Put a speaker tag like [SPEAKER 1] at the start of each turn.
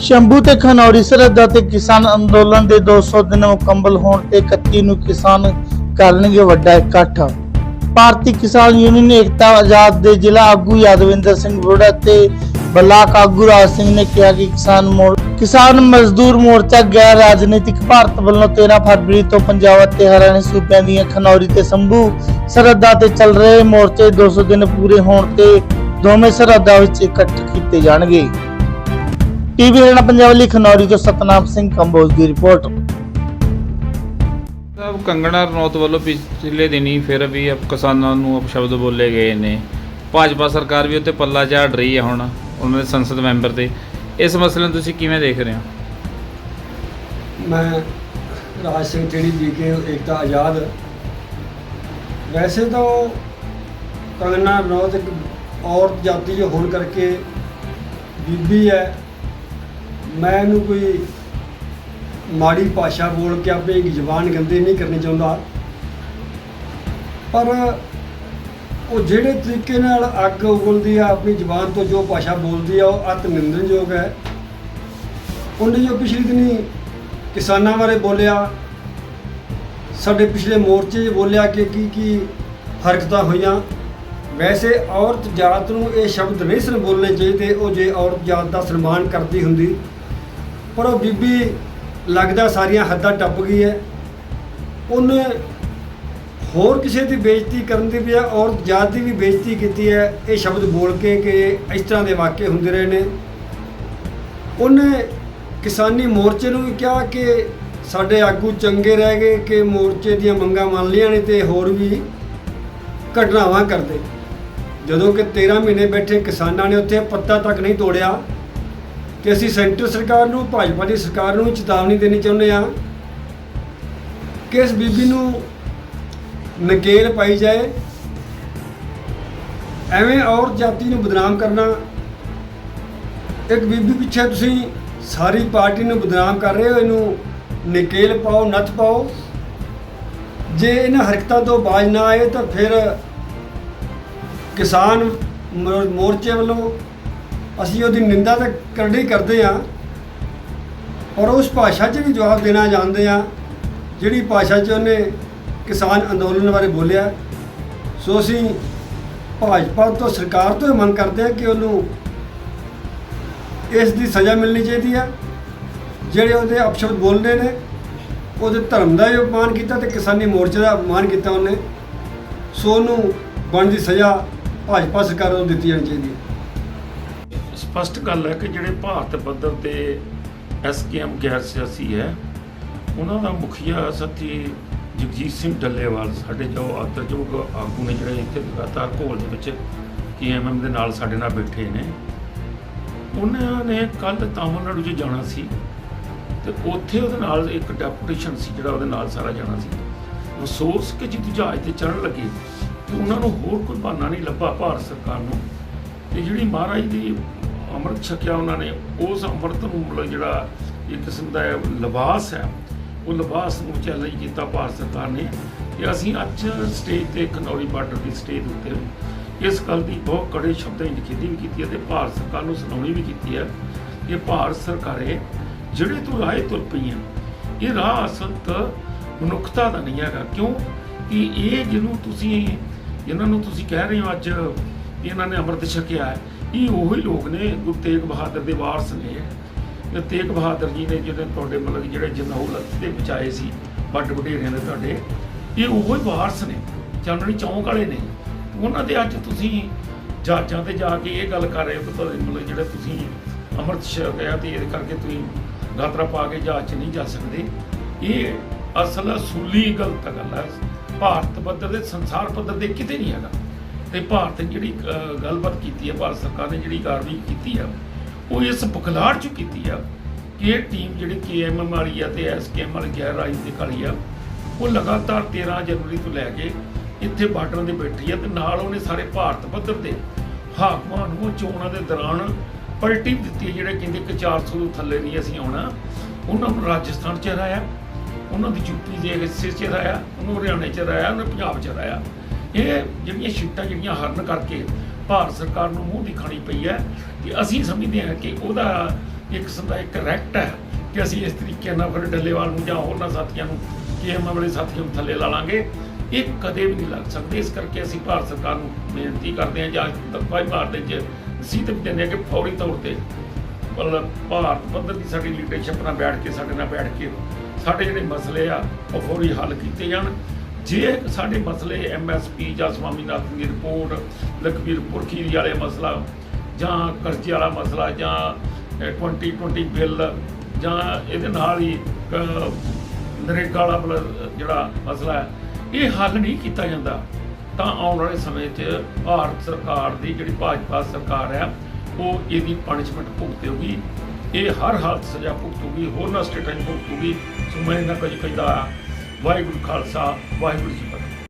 [SPEAKER 1] ਸ਼ੰਭੂ ਤੇ ਖਨੌਰੀ ਸਰਹੱਦਾਂ ਤੇ ਕਿਸਾਨ ਅੰਦੋਲਨ ਦੇ 200 ਦਿਨ ਮੁਕੰਮਲ ਹੋਣ ਤੇ 31 ਨੂੰ ਕਿਸਾਨ ਕਰਨਗੇ ਵੱਡਾ ਇਕੱਠ। ਭਾਰਤੀ ਕਿਸਾਨ ਯੂਨੀਅਨ ਏਕਤਾ ਆਜ਼ਾਦ ਦੇ ਜ਼ਿਲ੍ਹਾ ਆਗੂ ਯਾਦਵਿੰਦਰ ਸਿੰਘ ਵੋੜਾ ਤੇ ਬਲਾਕ ਆਗੂ ਰਾਜ ਸਿੰਘ ਨੇ ਕਿਹਾ ਕਿ ਕਿਸਾਨ ਕਿਸਾਨ ਮਜ਼ਦੂਰ ਮੋਰਚਾ ਗੈਰ ਰਾਜਨੀਤਿਕ ਭਾਰਤ ਵੱਲੋਂ 13 ਫਰਵਰੀ ਤੋਂ ਪੰਜਾਬ ਅਤੇ ਹਰਿਆਣਾ ਸੂਬਿਆਂ ਦੀਆਂ ਖਨੌਰੀ ਤੇ ਸੰਭੂ ਸਰਹੱਦਾਂ ਤੇ ਚੱਲ ਰਹੇ ਮੋਰਚੇ 200 ਦਿਨ ਪੂਰੇ ਹੋਣ ਤੇ ਦੋਵੇਂ ਸਰਹੱਦਾਂ ਵਿੱਚ ਇਕੱਠ ਕੀਤੇ ਜਾਣਗੇ। ਟੀਵੀ ਹਰਿਆਣਾ ਪੰਜਾਬ ਲਈ ਖਨੌਰੀ ਤੋਂ ਸਤਨਾਮ ਸਿੰਘ ਕੰਬੋਜ ਦੀ ਰਿਪੋਰਟ।
[SPEAKER 2] ਸਾਹਿਬ ਕੰਗਣਾ ਰਣੌਤ ਵੱਲੋਂ ਪਿਛਲੇ ਦਿਨੀ ਫਿਰ ਵੀ ਅਪ- ਕਿਸਾਨਾਂ ਨੂੰ ਅਪਸ਼ਬਦ ਬੋਲੇ ਗਏ ਨੇ। ਭਾਜਪਾ ਸਰਕਾਰ ਵੀ ਉੱਤੇ ਪੱਲਾ ਝਾੜ ਰਹੀ ਹੈ ਹੁਣ ਉਹਨਾਂ ਦੇ ਸੰਸਦ ਮੈਂਬਰ ਦੇ ਇਸ ਮਸਲੇ ਨੂੰ ਤੁਸੀਂ ਕਿਵੇਂ ਦੇਖ ਰਹੇ ਹੋ?
[SPEAKER 3] ਮੈਂ ਰਾਜ ਸਿੰਘ ਟੇੜੀ ਜੀ ਕੇ ਏਕਤਾ ਆਜ਼ਾਦ। ਵੈਸੇ ਤਾਂ ਕੰਗਨਾ ਰਣੌਤ ਇੱਕ ਔਰਤ ਜਾਤੀ ਜੋ ਹੋਣ ਕਰਕੇ ਬੀਬੀ ਹੈ। ਮੈਂ ਇਹਨੂੰ ਕੋਈ ਮਾੜੀ ਭਾਸ਼ਾ ਬੋਲ ਕੇ ਆਪਣੀ ਜ਼ੁਬਾਨ ਗੰਦੀ ਨਹੀਂ ਕਰਨੀ ਚਾਹੁੰਦਾ। ਪਰ ਉਹ ਜਿਹੜੇ ਤਰੀਕੇ ਨਾਲ ਅੱਗ ਉਗਲਦੀ ਆ, ਆਪਣੀ ਜ਼ੁਬਾਨ ਤੋਂ ਜੋ ਭਾਸ਼ਾ ਬੋਲਦੀ ਆ, ਉਹ ਅਤ ਨਿੰਦਣਯੋਗ ਹੈ। ਉਹਨੇ ਜੋ ਪਿਛਲੀ ਦਿਨੀ ਕਿਸਾਨਾਂ ਬਾਰੇ ਬੋਲਿਆ, ਸਾਡੇ ਪਿਛਲੇ ਮੋਰਚੇ 'ਚ ਬੋਲਿਆ ਕਿ ਕੀ ਕੀ ਹਰਕਤਾਂ ਹੋਈਆਂ। ਵੈਸੇ ਔਰਤ ਜਾਤ ਨੂੰ ਇਹ ਸ਼ਬਦ ਨਹੀਂ ਸਨ ਬੋਲਣੇ ਚਾਹੀਦੇ, ਉਹ ਜੇ ਔਰਤ ਜਾਤ ਦਾ ਸਨਮਾਨ ਕਰਦੀ ਹੁੰਦੀ ਪਰ ਉਹ ਬੀਬੀ ਲੱਗਦਾ ਸਾਰੀਆਂ ਹੱਦਾਂ ਟੱਪ ਗਈ ਹੈ। ਉਹਨੇ ਹੋਰ ਕਿਸੇ ਦੀ ਬੇਇੱਜ਼ਤੀ ਕਰਨ ਦੀ ਬਜਾਏ ਔਰਤ ਜਾਤ ਦੀ ਵੀ ਬੇਇੱਜ਼ਤੀ ਕੀਤੀ ਹੈ। ਇਹ ਸ਼ਬਦ ਬੋਲ ਕੇ ਕਿ ਇਸ ਤਰ੍ਹਾਂ ਦੇ ਵਾਕਿਆ ਹੁੰਦੇ ਰਹੇ ਨੇ। ਉਹਨੇ ਕਿਸਾਨੀ ਮੋਰਚੇ ਨੂੰ ਵੀ ਕਿਹਾ ਕਿ ਸਾਡੇ ਆਗੂ ਚੰਗੇ ਰਹਿ ਗਏ ਕਿ ਮੋਰਚੇ ਦੀਆਂ ਮੰਗਾਂ ਮੰਨ ਲਈਆਂ ਨੇ ਤੇ ਹੋਰ ਵੀ ਘਟਨਾਵਾਂ ਕਰਦੇ। ਜਦੋਂ ਕਿ 13 ਮਹੀਨੇ ਬੈਠੇ ਕਿਸਾਨਾਂ ਨੇ ਉੱਥੇ ਪੱਤਾ ਤੱਕ ਨਹੀਂ ਤੋੜਿਆ। ਕਿ ਅਸੀਂ ਸੈਂਟਰ ਸਰਕਾਰ ਨੂੰ, ਭਾਜਪਾ ਦੀ ਸਰਕਾਰ ਨੂੰ ਚੇਤਾਵਨੀ ਦੇਣੀ ਚਾਹੁੰਦੇ ਆ ਕਿ ਇਸ ਬੀਬੀ ਨੂੰ ਨਕੇਲ ਪਾਈ ਜਾਏ, ਐਵੇਂ ਔਰਤ ਜਾਤੀ ਨੂੰ ਬਦਨਾਮ ਕਰਨਾ। ਇੱਕ ਬੀਬੀ ਪਿੱਛੇ ਤੁਸੀਂ ਸਾਰੀ ਪਾਰਟੀ ਨੂੰ ਬਦਨਾਮ ਕਰ ਰਹੇ ਹੋ, ਇਹਨੂੰ ਨਕੇਲ ਪਾਓ, ਨੱਥ ਪਾਓ। ਜੇ ਇਹਨਾਂ ਹਰਕਤਾਂ ਤੋਂ ਬਾਜ ਨਾ ਆਏ ਤਾਂ ਫਿਰ ਕਿਸਾਨ ਮੋਰਚੇ ਵੱਲੋਂ ਅਸੀਂ ਉਹਦੀ ਨਿੰਦਾ ਤਾਂ ਕਰਨੀ ਕਰਦੇ ਆ ਔਰ ਉਸ ਭਾਸ਼ਾ 'ਚ ਵੀ ਜਵਾਬ ਦੇਣਾ ਜਾਣਦੇ ਆ ਜਿਹੜੀ ਭਾਸ਼ਾ 'ਚ ਉਹਨੇ ਕਿਸਾਨ ਅੰਦੋਲਨ ਬਾਰੇ ਬੋਲਿਆ। ਸੋ ਅਸੀਂ ਭਾਜਪਾ ਤੋਂ, ਸਰਕਾਰ ਤੋਂ ਇਹ ਮੰਗ ਕਰਦੇ ਆ ਕਿ ਉਹਨੂੰ ਇਸ ਦੀ ਸਜ਼ਾ ਮਿਲਣੀ ਚਾਹੀਦੀ ਆ ਜਿਹੜੇ ਉਹਦੇ ਅਪਸ਼ਬਦ ਬੋਲਦੇ ਨੇ, ਉਹਦੇ ਧਰਮ ਦਾ ਵੀ ਅਪਮਾਨ ਕੀਤਾ ਤੇ ਕਿਸਾਨੀ ਮੋਰਚੇ ਦਾ ਅਪਮਾਨ ਕੀਤਾ ਉਹਨੇ। ਸੋ ਉਹਨੂੰ ਬਣਦੀ ਸਜ਼ਾ ਭਾਜਪਾ ਸਰਕਾਰ ਨੂੰ ਦਿੱਤੀ ਜਾਣੀ ਚਾਹੀਦੀ ਹੈ।
[SPEAKER 4] ਸਪਸ਼ਟ ਗੱਲ ਹੈ ਕਿ ਜਿਹੜੇ ਭਾਰਤ ਪੱਧਰ ਤੇ ਐਸਕੇਐਮ ਗੈਰ ਸਿਆਸੀ ਹੈ, ਉਹਨਾਂ ਦਾ ਮੁਖੀਆ ਸਾਥੀ ਜਗਜੀਤ ਸਿੰਘ ਡੱਲੇਵਾਲ, ਸਾਡੇ ਜੋ ਆਦਰਯੋਗ ਆਗੂ ਨੇ ਜਿਹੜੇ ਇੱਥੇ ਲਗਾਤਾਰ ਘੋਲ ਦੇ ਵਿੱਚ ਕੇਐਮਐਮ ਦੇ ਨਾਲ ਸਾਡੇ ਨਾਲ ਬੈਠੇ ਨੇ, ਉਹਨਾਂ ਨੇ ਕੱਲ ਤਾਮਿਲਨਾਡੂ 'ਚ ਜਾਣਾ ਸੀ ਤੇ ਉੱਥੇ ਉਹਦੇ ਨਾਲ ਇੱਕ ਡੈਪੂਟੇਸ਼ਨ ਸੀ ਜਿਹੜਾ ਉਹਦੇ ਨਾਲ ਸਾਰਾ ਜਾਣਾ ਸੀ। ਅਫਸੋਸ ਕਿ ਜਦੋਂ ਜਹਾਜ਼ ਤੇ ਚੜ੍ਹਨ ਲੱਗੇ ਤੇ ਉਹਨਾਂ ਨੂੰ ਹੋਰ ਕੋਈ ਬਹਾਨਾ ਨਹੀਂ ਲੱਭਾ ਭਾਰਤ ਸਰਕਾਰ ਨੂੰ। ਤੇ ਜਿਹੜੀ ਮਹਾਰਾਜ ਦੀ ਅੰਮ੍ਰਿਤ ਛਕਿਆ ਉਹਨਾਂ ਨੇ, ਉਸ ਅੰਮ੍ਰਿਤ ਨੂੰ ਮਤਲਬ ਜਿਹੜਾ ਇਹ ਕਿਸਮ ਦਾ ਲਿਬਾਸ ਹੈ, ਉਹ ਲਿਬਾਸ ਨੂੰ ਚੈਲੰਜ ਕੀਤਾ ਭਾਰਤ ਸਰਕਾਰ ਨੇ ਕਿ ਅਸੀਂ ਅੱਜ ਸਟੇਜ ਤੇ ਖਨੌਰੀ ਬਾਰਡਰ ਦੀ ਸਟੇਜ ਦੇ ਉੱਤੇ ਇਸ ਗੱਲ ਦੀ ਬਹੁਤ ਕੜੇ ਸ਼ਬਦਾਂ ਵਿੱਚ ਨਿਖੇਧੀ ਵੀ ਕੀਤੀ ਹੈ ਤੇ ਭਾਰਤ ਸਰਕਾਰ ਨੂੰ ਸੁਣਾਉਣੀ ਵੀ ਕੀਤੀ ਹੈ ਕਿ ਭਾਰਤ ਸਰਕਾਰੇ ਜਿਹੜੇ ਤੂੰ ਰਾਹ ਤੁਰ ਪਈਆਂ, ਇਹ ਰਾਹ ਅਸਲ ਤਾਂ ਮਨੁੱਖਤਾ ਦਾ ਨਹੀਂ ਹੈਗਾ। ਕਿਉਂ? ਕਿ ਇਹ ਜਿਹਨੂੰ ਤੁਸੀਂ ਇਹਨਾਂ ਨੂੰ ਤੁਸੀਂ ਕਹਿ ਰਹੇ ਹੋ ਅੱਜ ਵੀ ਇਹਨਾਂ ਨੇ ਅੰਮ੍ਰਿਤ ਛਕਿਆ ਹੈ ਇਹ ਉਹੀ ਲੋਕ ਨੇ ਗੁਰੂ ਤੇਗ ਬਹਾਦਰ ਦੇ ਵਾਰਸ ਨੇ। ਤੇ ਤੇਗ ਬਹਾਦਰ ਜੀ ਨੇ ਜਿਹੜੇ ਤੁਹਾਡੇ ਮਤਲਬ ਜਿਹੜੇ ਜਨੌਲ ਦੇ ਬਚਾਏ ਸੀ, ਵੱਡ ਵਡੇਰਿਆਂ ਨੇ ਤੁਹਾਡੇ, ਇਹ ਉਹੀ ਵਾਰਸ ਨੇ, ਚਾਨਣੀ ਚੌਂਕ ਵਾਲੇ ਨੇ। ਉਹਨਾਂ ਦੇ ਅੱਜ ਤੁਸੀਂ ਜਹਾਜ਼ਾਂ ਤੇ ਜਾ ਕੇ ਇਹ ਗੱਲ ਕਰ ਰਹੇ ਹੋ ਕਿ ਤੁਹਾਡੇ ਮਤਲਬ ਜਿਹੜੇ ਤੁਸੀਂ ਅੰਮ੍ਰਿਤ ਛਕਿਆ ਤੇ ਇਹਦੇ ਕਰਕੇ ਤੁਸੀਂ ਗਾਤਰਾ ਪਾ ਕੇ ਜਹਾਜ਼ 'ਚ ਨਹੀਂ ਜਾ ਸਕਦੇ। ਇਹ ਅਸਲ ਅਸੂਲੀ ਗਲਤ ਗੱਲ ਹੈ। ਭਾਰਤ ਪੱਧਰ ਦੇ ਸੰਸਾਰ ਪੱਧਰ ਤੇ ਕਿਤੇ ਨਹੀਂ ਹੈਗਾ। ਤੇ ਭਾਰਤ ਨੇ ਜਿਹੜੀ ਗੱਲਬਾਤ ਕੀਤੀ ਹੈ, ਭਾਰਤ ਸਰਕਾਰ ਨੇ ਜਿਹੜੀ ਕਾਰਵਾਈ ਕੀਤੀ ਆ, ਉਹ ਇਸ ਬੁਖਲਾੜ ਚ ਕੀਤੀ ਆ ਕਿ ਇਹ ਟੀਮ ਜਿਹੜੀ ਕੇਐਮਐਮ ਵਾਲੀ ਆ ਤੇ ਐਸਕੇਐਮ ਵਾਲੀ ਗੈਰ ਰਾਜਨੀਤਿਕ ਵਾਲੀ ਆ, ਉਹ ਲਗਾਤਾਰ 13 ਜਨਵਰੀ ਤੋਂ ਲੈ ਕੇ ਇੱਥੇ ਬਾਰਡਰਾਂ ਦੇ ਬੈਠੀ ਆ ਤੇ ਨਾਲ ਉਹਨੇ ਸਾਰੇ ਭਾਰਤ ਪੱਧਰ ਤੇ ਹਾਕਮਾਂ ਨੂੰ ਚੋਣਾਂ ਦੇ ਦੌਰਾਨ ਪਲਟੀ ਦਿੱਤੀ ਜਿਹੜੇ ਕਹਿੰਦੇ ਕਿ 400 ਤੋਂ ਥੱਲੇ ਨਹੀਂ ਅਸੀਂ ਆਉਣਾ। ਉਹਨਾਂ ਨੂੰ ਰਾਜਸਥਾਨ ਚ ਹਰਾਇਆ, ਉਹਨਾਂ ਦੀ ਯੂਪੀ ਦੇ ਹਿੱਸੇ ਚ ਹਰਾਇਆ, ਉਹਨੂੰ ਹਰਿਆਣੇ ਚ ਹਰਾਇਆ, ਉਹਨੇ ਪੰਜਾਬ ਚ ਹਰਾਇਆ। ਇਹ ਜਿਹੜੀਆਂ ਸ਼ਿਫਟਾਂ ਜਿਹੜੀਆਂ ਹਰਨ ਕਰਕੇ ਭਾਰਤ ਸਰਕਾਰ ਨੂੰ ਮੂੰਹ ਦਿਖਾਣੀ ਪਈ ਹੈ ਕਿ ਅਸੀਂ ਸਮਝਦੇ ਹਾਂ ਕਿ ਉਹਦਾ ਇੱਕ ਕਿਸਮ ਦਾ ਇੱਕ ਰੈਕਟ ਹੈ ਕਿ ਅਸੀਂ ਇਸ ਤਰੀਕੇ ਨਾਲ ਫਿਰ ਡੱਲੇਵਾਲ ਨੂੰ ਜਾਂ ਹੋਰਨਾਂ ਸਾਥੀਆਂ ਨੂੰ ਕਿ ਕੇਐਮ ਵਾਲੇ ਸਾਥੀਆਂ ਨੂੰ ਥੱਲੇ ਲਾ ਲਾਂਗੇ। ਇਹ ਕਦੇ ਵੀ ਨਹੀਂ ਲੱਗ ਸਕਦੇ। ਇਸ ਕਰਕੇ ਅਸੀਂ ਭਾਰਤ ਸਰਕਾਰ ਨੂੰ ਬੇਨਤੀ ਕਰਦੇ ਹਾਂ ਜਾਂ ਦਫਾਈ ਭਾਰਤ ਚ ਰਸੀਦ ਵੀ ਦਿੰਦੇ ਹਾਂ ਕਿ ਫੌਰੀ ਤੌਰ ਤੇ ਮਤਲਬ ਭਾਰਤ ਪੱਧਰ ਦੀ ਸਾਡੀ ਲੀਡਰਸ਼ਿਪ ਨਾਲ ਬੈਠ ਕੇ, ਸਾਡੇ ਨਾਲ ਬੈਠ ਕੇ ਸਾਡੇ ਜਿਹੜੇ ਮਸਲੇ ਆ, ਉਹ ਫੌਰੀ ਹੱਲ ਕੀਤੇ ਜਾਣ। ਜੇ ਸਾਡੇ ਮਸਲੇ ਐਮਐਸਪੀ ਜਾਂ ਸਵਾਮੀਨਾਥਨ ਦੀ ਰਿਪੋਰਟ ਲਖਬੀਰ ਪੁਰਖੀ ਵਾਲੇ ਮਸਲਾ ਜਾਂ ਕਰਜ਼ੇ ਵਾਲਾ ਮਸਲਾ ਜਾਂ ਅਹ, 2020 ਬਿੱਲ ਜਾਂ ਇਹਦੇ ਨਾਲ ਹੀ ਨਰੇਗਾ ਵਾਲਾ ਮਤਲਬ ਜਿਹੜਾ ਮਸਲਾ ਹੈ ਇਹ ਹੱਲ ਨਹੀਂ ਕੀਤਾ ਜਾਂਦਾ ਤਾਂ ਆਉਣ ਵਾਲੇ ਸਮੇਂ 'ਚ ਭਾਰਤ ਸਰਕਾਰ ਦੀ ਜਿਹੜੀ ਭਾਜਪਾ ਸਰਕਾਰ ਹੈ ਉਹ ਇਹਦੀ ਪਨਿਸ਼ਮੈਂਟ ਭੁਗਤੇਗੀ। ਇਹ ਹਰ ਹਾਲਤ ਸਜ਼ਾ ਭੁਗਤੂਗੀ ਹੋਰਨਾਂ ਸਟੇਟਾਂ 'ਚ ਭੁਗਤੂਗੀ। ਸੋ ਮੈਂ ਇਹਨਾਂ ਕੁਝ ਕਹਿੰਦਾ ਵਾਹਿਗੁਰੂ ਖਾਲਸਾ ਵਾਹਿਗੁਰੂ ਜੀ